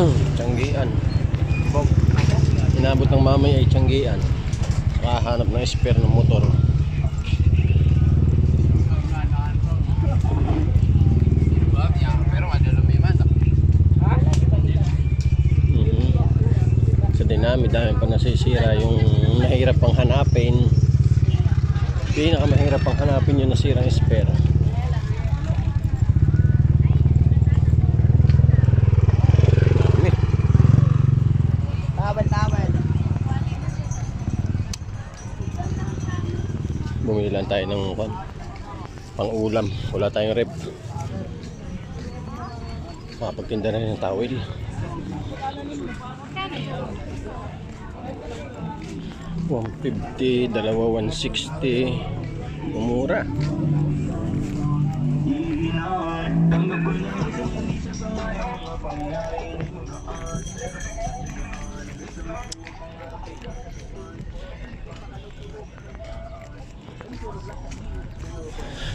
Tiyanggian. Inabot ng mamay ay tiyanggian. Nakahanap ng spare ng motor. Mhm. Dinami dahil pa nasisira yung mahirap pang hanapin. Pinakamahirap pang hanapin yung nasirang spare. Tabal. Bumili lang tayo ng kwan, pang ulam. Wala tayong rep. Makapagtinda na rin ng towel. $150, dalawa $160. Umura.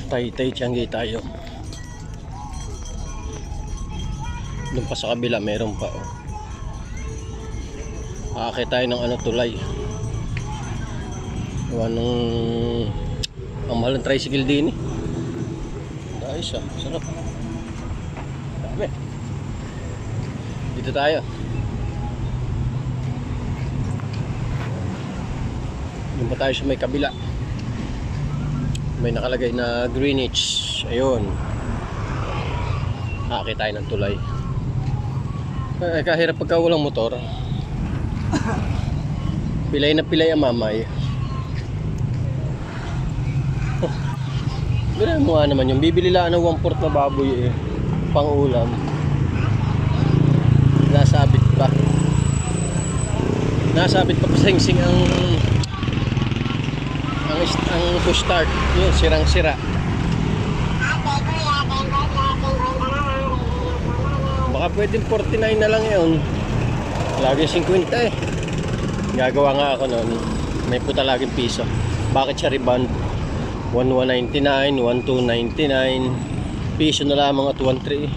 Tay-tay tiyanggi tayo. Doon pa sa kabila meron pa oh. Aakit tayo ng ano tulay. Gawa ng ang mahal ng tricycle din eh. Ayos ah, sarap. Dami. Dito tayo. Doon pa tayo sa may kabila may nakalagay na Greenwich ayun. Aakit tayo ng tulay. Eh, kahirap pagka walang motor. Pilay na pilay ang mamay. Ganun mo nga naman yung bibili lang ng 1 port na baboy eh. Pang ulam. Nasabit pa. Nasabit pa pa sing ang ang, push start yun sirang sira baka pwedeng 49 na lang yun. Lagi 50 eh. Gagawa nga ako noon may puta laging piso. Bakit siya rebound? 1199 1299 piso na lamang at 13